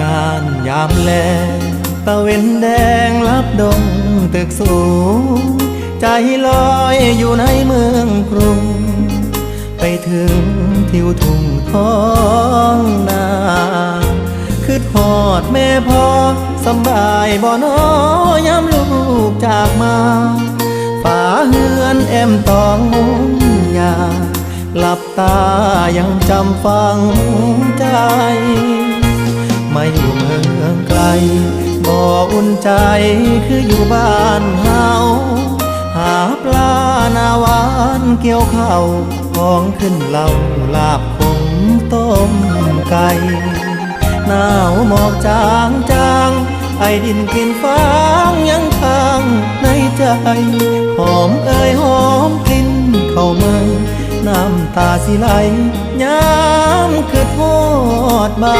งานยามแลตะเวนแดงลับดงตึกสูง ใจลอยอยู่ในเมืองกรุง ไปถึงทิวทุ่งท้องนาคือทอดแม่พ่อสบายบ่อนอยามลูกจากมาฝาเฮือนแอมตองมุงยาหลับตายังจำฟังใจ มาอยู่เมืองไกล บ่อุ่นใจคืออยู่บ้านเฮาหาปลาหน้าวานเกี่ยวข้าวของขึ้นเหล่าลาบขมต้มไก่หนาวหมอกจางจางไอดินกินฟางยังค้างในใจหอมเอ่ยหอมกลิ่นเข้าเมืองน้ำตาสิไหลยามคือทอดบา